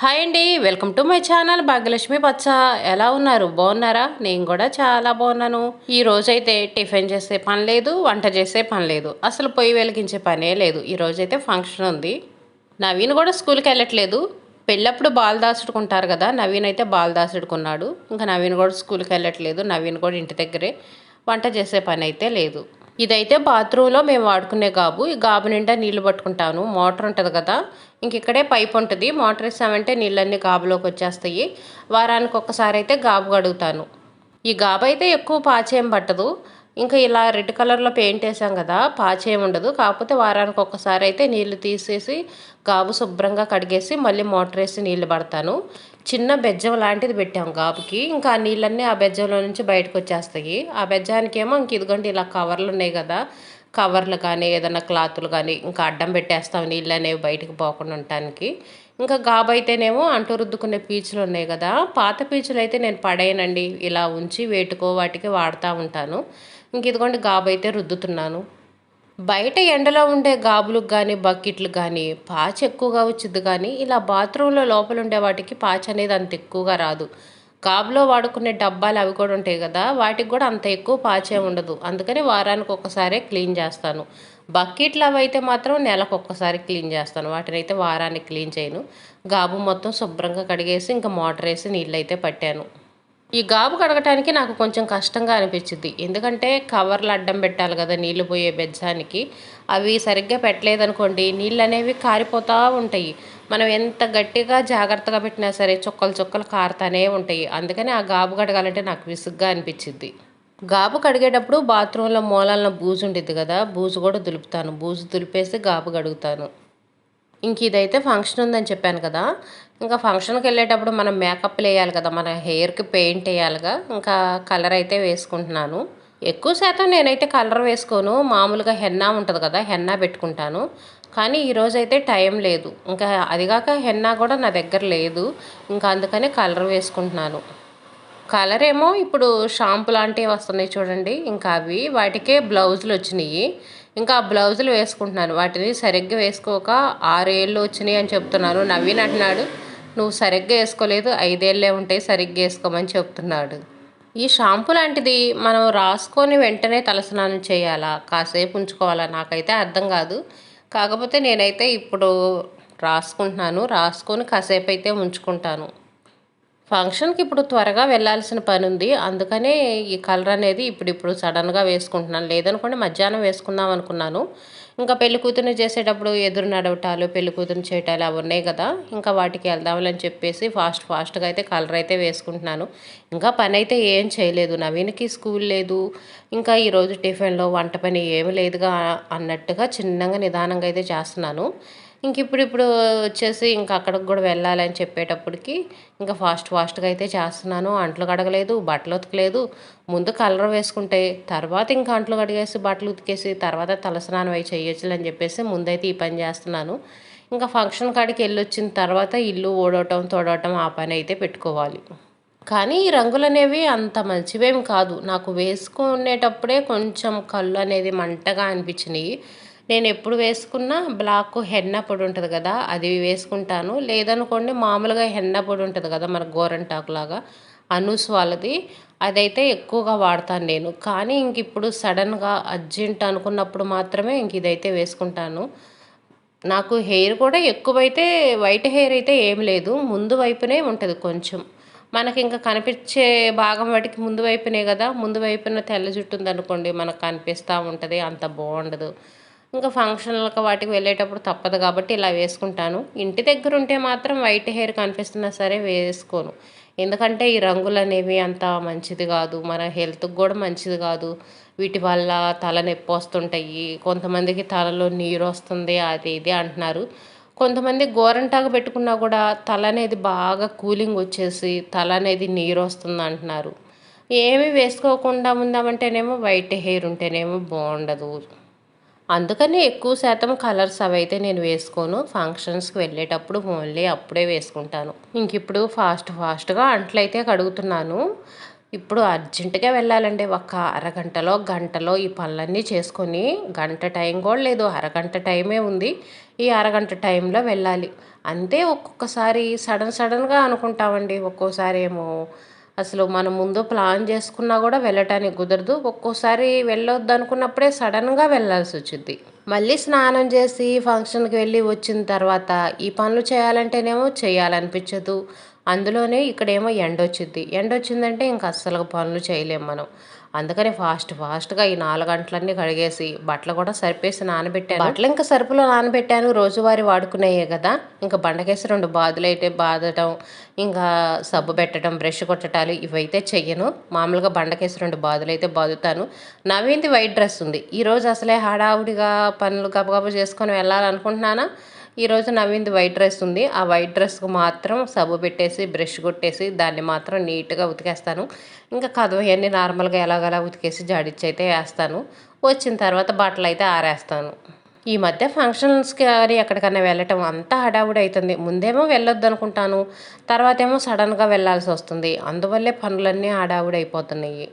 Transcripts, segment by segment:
Hi అండి welcome to my channel Bhagyalakshmi పచ్చ ఎలా ఉన్నారు? బాగున్నారా? నేను కూడా చాలా బాగున్నాను. ఈ రోజైతే టిఫిన్ చేసే పని లేదు వంట చేసే పని లేదు. అసలు పొయ్యి వెలిగించే పనే లేదు. ఈ రోజైతే ఫంక్షన్ ఉంది. నవీన్ కూడా స్కూల్కి వెళ్ళట్లేదు. పెళ్ళప్పుడు బాల్ దాచుడుకుంటారు కదా నవీన్ అయితే బాల్ దాచుడుకున్నాడు ఇంకా నవీన్ కూడా స్కూల్కి వెళ్ళట్లేదు. నవీన్ కూడా ఇంటి దగ్గరే. వంట చేసే పని అయితే లేదు. ఇదైతే బాత్రూంలో మేము వాడుకునే గాబు. ఈ గాబు నిండా నీళ్ళు పట్టుకుంటాను. మోటార్ ఉంటుంది కదా. ఇంక ఇక్కడే పైప్ ఉంటుంది. మోటార్ వేసామంటే నీళ్ళన్నీ గాబులోకి వచ్చేస్తాయి. వారానికి ఒక్కసారి అయితే గాబు కడుగుతాను. ఈ గాబు అయితే ఎక్కువ పాచేయం పట్టదు. ఇంకా ఇలా రెడ్ కలర్లో పెయింట్ వేసాం కదా పాచేయం ఉండదు. కాకపోతే వారానికి ఒక్కసారి అయితే నీళ్ళు తీసేసి గాబు శుభ్రంగా కడిగేసి మళ్ళీ మోటార్ వేసి నీళ్ళు పడతాను. చిన్న బెజ్జం లాంటిది పెట్టాం గాబుకి. ఇంకా ఆ నీళ్ళన్నీ ఆ బెజ్జంలో నుంచి బయటకు వచ్చేస్తాయి. ఆ బెజ్జానికి ఏమో ఇంక ఇదిగోండి ఇలా కవర్లు ఉన్నాయి కదా. కవర్లు కానీ ఏదైనా క్లాతులు కానీ ఇంకా అడ్డం పెట్టేస్తాం నీళ్ళు అనేవి బయటకు పోకుండా ఉండటానికి. ఇంకా గాబు అయితేనేమో అంటు రుద్దుకునే పీచులు ఉన్నాయి కదా. పాత పీచులు అయితే నేను పడేయనండి. ఇలా ఉంచి వేటుకో వాటికి వాడుతూ ఉంటాను. ఇంక ఇదిగోండి గాబు అయితే రుద్దుతున్నాను. బయట ఎండలో ఉండే గాబులకు కానీ బకెట్లు కానీ పాచి ఎక్కువగా వచ్చింది కానీ ఇలా బాత్రూంలో లోపల ఉండే వాటికి పాచి అనేది అంత ఎక్కువగా రాదు. గాబులో వాడుకునే డబ్బాలు అవి కూడా ఉంటాయి కదా వాటికి కూడా అంత ఎక్కువ పాచే ఉండదు. అందుకని వారానికి ఒక్కసారే క్లీన్ చేస్తాను. బకెట్లు అవి అయితే మాత్రం నెలకు ఒక్కసారి క్లీన్ చేస్తాను. వాటిని అయితే వారానికి క్లీన్ చేయను. గాబు మొత్తం శుభ్రంగా కడిగేసి ఇంకా మోటార్ వేసి నీళ్ళు అయితే పట్టాను. ఈ గాబు కడగటానికి నాకు కొంచెం కష్టంగా అనిపించింది. ఎందుకంటే కవర్లు అడ్డం పెట్టాలి కదా నీళ్ళు పోయే బెజ్జానికి. అవి సరిగ్గా పెట్టలేదనుకోండి నీళ్ళు అనేవి కారిపోతూ ఉంటాయి. మనం ఎంత గట్టిగా జాగ్రత్తగా పెట్టినా సరే చుక్కలు చుక్కలు కారుతానే ఉంటాయి. అందుకని ఆ గాబు కడగాలంటే నాకు విసుగ్గా అనిపించింది. గాబు కడిగేటప్పుడు బాత్రూంలో మూలాలను బూజు ఉంటుంది కదా బూజు కూడా దులుపుతాను. బూజు దులిపేసి గాబు కడుగుతాను. ఇంక ఇదైతే ఫంక్షన్ ఉందని చెప్పాను కదా. ఇంకా ఫంక్షన్కి వెళ్ళేటప్పుడు మనం మేకప్లు వేయాలి కదా మన హెయిర్కి పెయింట్ వేయాలిగా. ఇంకా కలర్ అయితే వేసుకుంటున్నాను. ఎక్కువ శాతం నేనైతే కలర్ వేసుకోను. మామూలుగా హెన్నా ఉంటుంది కదా హెన్నా పెట్టుకుంటాను. కానీ ఈరోజైతే టైం లేదు. ఇంకా అదిగాక హెన్నా కూడా నా దగ్గర లేదు. ఇంకా అందుకని కలర్ వేసుకుంటున్నాను. కలర్ ఏమో ఇప్పుడు షాంపూ లాంటివి వస్తున్నాయి చూడండి. ఇంకా అవి వాటికే బ్లౌజులు వచ్చినాయి. ఇంకా ఆ బ్లౌజులు వేసుకుంటున్నాను. వాటిని సరిగ్గా వేసుకోక ఆరేళ్ళు వచ్చినాయి అని చెప్తున్నాను నవీన్ అంటున్నాడు నువ్వు సరిగ్గా వేసుకోలేదు ఐదేళ్ళే ఉంటాయి సరిగ్గా వేసుకోమని చెప్తున్నాడు. ఈ షాంపూ లాంటిది మనం రాసుకొని వెంటనే తలస్నానం చేయాలా? కాసేపు ఉంచుకోవాలా? నాకైతే అర్థం కాదు. కాకపోతే నేనైతే ఇప్పుడు రాసుకుంటున్నాను రాసుకొని కాసేపు అయితే ఉంచుకుంటాను. ఫంక్షన్కి ఇప్పుడు త్వరగా వెళ్ళాల్సిన పని ఉంది అందుకనే ఈ కలర్ అనేది ఇప్పుడు ఇప్పుడు సడన్గా వేసుకుంటున్నాను. లేదనుకోండి మధ్యాహ్నం వేసుకుందాం అనుకున్నాను. ఇంకా పెళ్ళి కూతురు చేసేటప్పుడు ఎదురు నడవటాలు పెళ్ళి కూతురు చేయటాలు అవి ఉన్నాయి కదా. ఇంకా వాటికి వెళ్దామని చెప్పేసి ఫాస్ట్ ఫాస్ట్గా అయితే కలర్ అయితే వేసుకుంటున్నాను. ఇంకా పని అయితే ఏం చేయలేదు. నవీన్కి స్కూల్ లేదు. ఇంకా ఈరోజు టిఫిన్లో వంట పని ఏమి లేదుగా అన్నట్టుగా చిన్నగా నిదానంగా అయితే చేస్తున్నాను. ఇంక ఇప్పుడు ఇప్పుడు వచ్చేసి ఇంకా అక్కడికి కూడా వెళ్ళాలని చెప్పేటప్పటికి ఇంకా ఫాస్ట్ ఫాస్ట్గా అయితే చేస్తున్నాను. అంట్లు కడగలేదు బట్టలు ఉతకలేదు. ముందు కలర్ వేసుకుంటే తర్వాత ఇంకా అంట్లు కడిగేసి బట్టలు ఉతికేసి తర్వాత తలస్నానం అయి చేయొచ్చు అని చెప్పేసి ముందైతే ఈ పని చేస్తున్నాను. ఇంకా ఫంక్షన్ కాడికి వెళ్ళి వచ్చిన తర్వాత ఇల్లు ఓడవటం తోడవటం ఆ పని అయితే పెట్టుకోవాలి. కానీ ఈ రంగులు అనేవి అంత మంచివేమి కాదు. నాకు వేసుకునేటప్పుడే కొంచెం కళ్ళు అనేది మంటగా అనిపించినాయి. నేను ఎప్పుడు వేసుకున్నా బ్లాక్ హెన్న పొడి ఉంటుంది కదా అది వేసుకుంటాను. లేదనుకోండి మామూలుగా హెన్న పొడి ఉంటుంది కదా మన గోరంటాకులాగా అనూస్ వాళ్ళది. అదైతే ఎక్కువగా వాడతాను నేను. కానీ ఇంక ఇప్పుడు సడన్గా అర్జెంట్ అనుకున్నప్పుడు మాత్రమే ఇంక ఇదైతే వేసుకుంటాను. నాకు హెయిర్ కూడా ఎక్కువైతే వైట్ హెయిర్ అయితే ఏం లేదు. ముందు వైపునే ఉంటుంది కొంచెం. మనకి ఇంకా కనిపించే భాగం వాటికి ముందు వైపునే కదా. ముందు వైపున తెల్ల జుట్టు ఉందనుకోండి మనకు కనిపిస్తూ ఉంటుంది అంత బాగుండదు. ఇంకా ఫంక్షన్లకు వాటికి వెళ్ళేటప్పుడు తప్పదు కాబట్టి ఇలా వేసుకుంటాను. ఇంటి దగ్గర ఉంటే మాత్రం వైట్ హెయిర్ కనిపిస్తున్నా సరే వేసుకోను. ఎందుకంటే ఈ రంగులు అనేవి అంత మంచిది కాదు. మన హెల్త్కి కూడా మంచిది కాదు. వీటి వల్ల తల నొప్పి వస్తుంటాయి. కొంతమందికి తలలో నీరు వస్తుంది అది ఇది అంటున్నారు. కొంతమంది గోరంటాకు పెట్టుకున్నా కూడా తల అనేది బాగా కూలింగ్ వచ్చేసి తల అనేది నీరు వస్తుంది అంటున్నారు. ఏమి వేసుకోకుండా ఉందామంటేనేమో వైట్ హెయిర్ ఉంటేనేమో బాగుండదు. అందుకని ఎక్కువ శాతం కలర్స్ అవైతే నేను వేసుకోను. ఫంక్షన్స్కి వెళ్ళేటప్పుడు ఓన్లీ అప్పుడే వేసుకుంటాను. ఇంక ఇప్పుడు ఫాస్ట్ ఫాస్ట్గా అంట్లయితే కడుగుతున్నాను. ఇప్పుడు అర్జెంటుగా వెళ్ళాలండి. ఒక అరగంటలో గంటలో ఈ పనులన్నీ చేసుకొని గంట టైం కూడా లేదు. అరగంట టైమే ఉంది. ఈ అరగంట టైంలో వెళ్ళాలి. అంతే ఒక్కొక్కసారి సడన్ సడన్గా అనుకుంటామండి. ఒక్కోసారి ఏమో అసలు మనం ముందు ప్లాన్ చేసుకున్నా కూడా వెళ్ళటానికి కుదరదు. ఒక్కోసారి వెళ్ళొద్దు అనుకున్నప్పుడే సడన్గా వెళ్ళాల్సి వచ్చింది మళ్ళీ స్నానం చేసి ఫంక్షన్కి వెళ్ళి వచ్చిన తర్వాత ఈ పనులు చేయాలంటేనేమో చేయాలనిపించదు. అందులోనే ఇక్కడేమో ఎండ వచ్చింది ఎండ వచ్చిందంటే ఇంకా అస్సలు పనులు చేయలేము మనం. అందుకని ఫాస్ట్ ఫాస్ట్గా ఈ నాలుగు గంటలన్నీ కడిగేసి బట్టలు కూడా సరిపేసి నానబెట్టాను. బట్టలు ఇంకా సరుపులో నానబెట్టాను రోజువారీ వాడుకునేయే కదా. ఇంకా బండకేసి రెండు బాదులు అయితే బాదటం ఇంకా సబ్బు పెట్టడం బ్రష్ కొట్టడాలు ఇవైతే చెయ్యను. మామూలుగా బండకేసి రెండు బాదులు అయితే బాదుతాను. నవ్వింది వైట్ డ్రెస్ ఉంది. ఈరోజు అసలే హడావుడిగా పనులు గబగబ చేసుకొని వెళ్ళాలనుకుంటున్నానా? ఈరోజు నవ్వింది వైట్ డ్రెస్ ఉంది. ఆ వైట్ డ్రెస్కు మాత్రం సబ్బు పెట్టేసి బ్రష్ కొట్టేసి దాన్ని మాత్రం నీట్గా ఉతికేస్తాను. ఇంకా కదవయన్నీ నార్మల్గా ఎలాగలా ఉతికేసి జాడిచ్చి అయితే వేస్తాను. వచ్చిన తర్వాత బట్టలు అయితే ఆరేస్తాను. ఈ మధ్య ఫంక్షన్స్కి కానీ ఎక్కడికైనా వెళ్ళటం అంతా హడావుడి అవుతుంది ముందేమో వెళ్ళొద్దు అనుకుంటాను తర్వాత ఏమో సడన్గా వెళ్ళాల్సి వస్తుంది. అందువల్లే పనులన్నీ హడావుడి అయిపోతున్నాయి.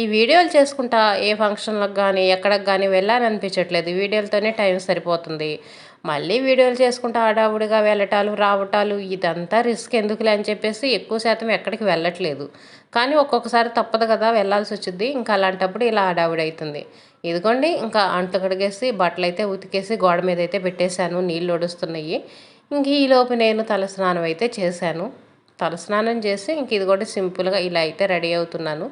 ఈ వీడియోలు చేసుకుంటా ఏ ఫంక్షన్లకు కానీ ఎక్కడికి కానీ వెళ్ళాలనిపించట్లేదు. వీడియోలతోనే టైం సరిపోతుంది. మళ్ళీ వీడియోలు చేసుకుంటూ ఆడావుడిగా వెళ్ళటాలు రావటాలు ఇదంతా రిస్క్ ఎందుకులే అని చెప్పేసి ఎక్కువ శాతం ఎక్కడికి వెళ్ళట్లేదు. కానీ ఒక్కొక్కసారి తప్పదు కదా వెళ్ళాల్సి వచ్చింది. ఇంకా అలాంటప్పుడు ఇలా ఆడావుడి అవుతుంది ఇదిగోండి ఇంకా అంట్లు కడిగేసి బట్టలు అయితే ఉతికేసి గోడ మీద అయితే పెట్టేశాను. నీళ్ళు ఒడుస్తున్నాయి. ఇంక ఈలోపు నేను తలస్నానం అయితే చేశాను. తలస్నానం చేసి ఇంక ఇది కూడా సింపుల్గా ఇలా అయితే రెడీ అవుతున్నాను.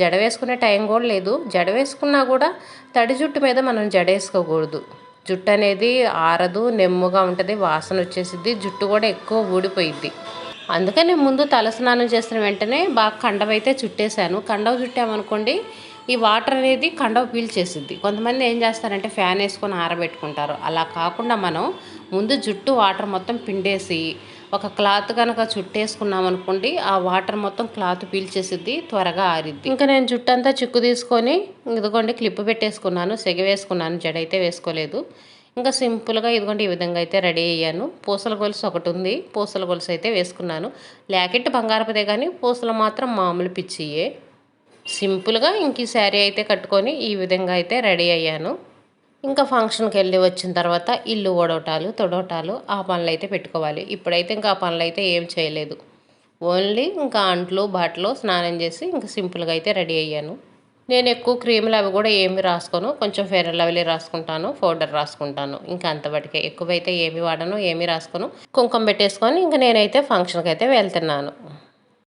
జడ వేసుకునే టైం కూడా లేదు. జడ వేసుకున్నా కూడా తడి జుట్టు మీద మనం జడ వేసుకోకూడదు. జుట్టు అనేది ఆరదు నెమ్ముగా ఉంటుంది వాసన వచ్చేసిద్ది జుట్టు కూడా ఎక్కువ ఊడిపోయిద్ది. అందుకని ముందు తలస్నానం చేసిన వెంటనే బాగా కండవ అయితే చుట్టేశాను. కండవ చుట్టామనుకోండి ఈ వాటర్ అనేది కండవ పీల్చేసిద్ది. కొంతమంది ఏం చేస్తారంటే ఫ్యాన్ వేసుకొని ఆరబెట్టుకుంటారు. అలా కాకుండా మనం ముందు జుట్టు వాటర్ మొత్తం పిండేసి ఒక క్లాత్ కనుక చుట్టేసుకున్నాం అనుకోండి ఆ వాటర్ మొత్తం క్లాత్ పీల్చేసిద్ది త్వరగా ఆరిద్ది. ఇంకా నేను జుట్టు అంతా చిక్కు తీసుకొని ఇదిగోండి క్లిప్ పెట్టేసుకున్నాను సెగ వేసుకున్నాను జడ అయితే వేసుకోలేదు. ఇంకా సింపుల్గా ఇదిగోండి ఈ విధంగా అయితే రెడీ అయ్యాను. పూసల గొలుసు ఒకటి ఉంది పూసల గొలుసు అయితే వేసుకున్నాను. ల్యాకెట్ బంగారపదే కానీ పూసలు మాత్రం మామూలు పిచ్చియే. సింపుల్గా ఇంక ఈ శారీ అయితే కట్టుకొని ఈ విధంగా అయితే రెడీ అయ్యాను. ఇంకా ఫంక్షన్కి వెళ్ళి వచ్చిన తర్వాత ఇల్లు ఓడవటాలు తొడవటాలు ఆ పనులు అయితే పెట్టుకోవాలి. ఇప్పుడైతే ఇంకా ఆ పనులు అయితే ఏం చేయలేదు. ఓన్లీ ఇంకా అంట్లు బాటలో స్నానం చేసి ఇంకా సింపుల్గా అయితే రెడీ అయ్యాను. నేను ఎక్కువ క్రీములు అవి కూడా ఏమి రాసుకోను. కొంచెం ఫెయిర్ లవ్లీ రాసుకుంటాను పౌడర్ రాసుకుంటాను. ఇంకా అంతబటికే ఎక్కువైతే ఏమి వాడను ఏమి రాసుకోను. కుంకుమ పెట్టేసుకొని ఇంకా నేనైతే ఫంక్షన్కి అయితే వెళ్తున్నాను.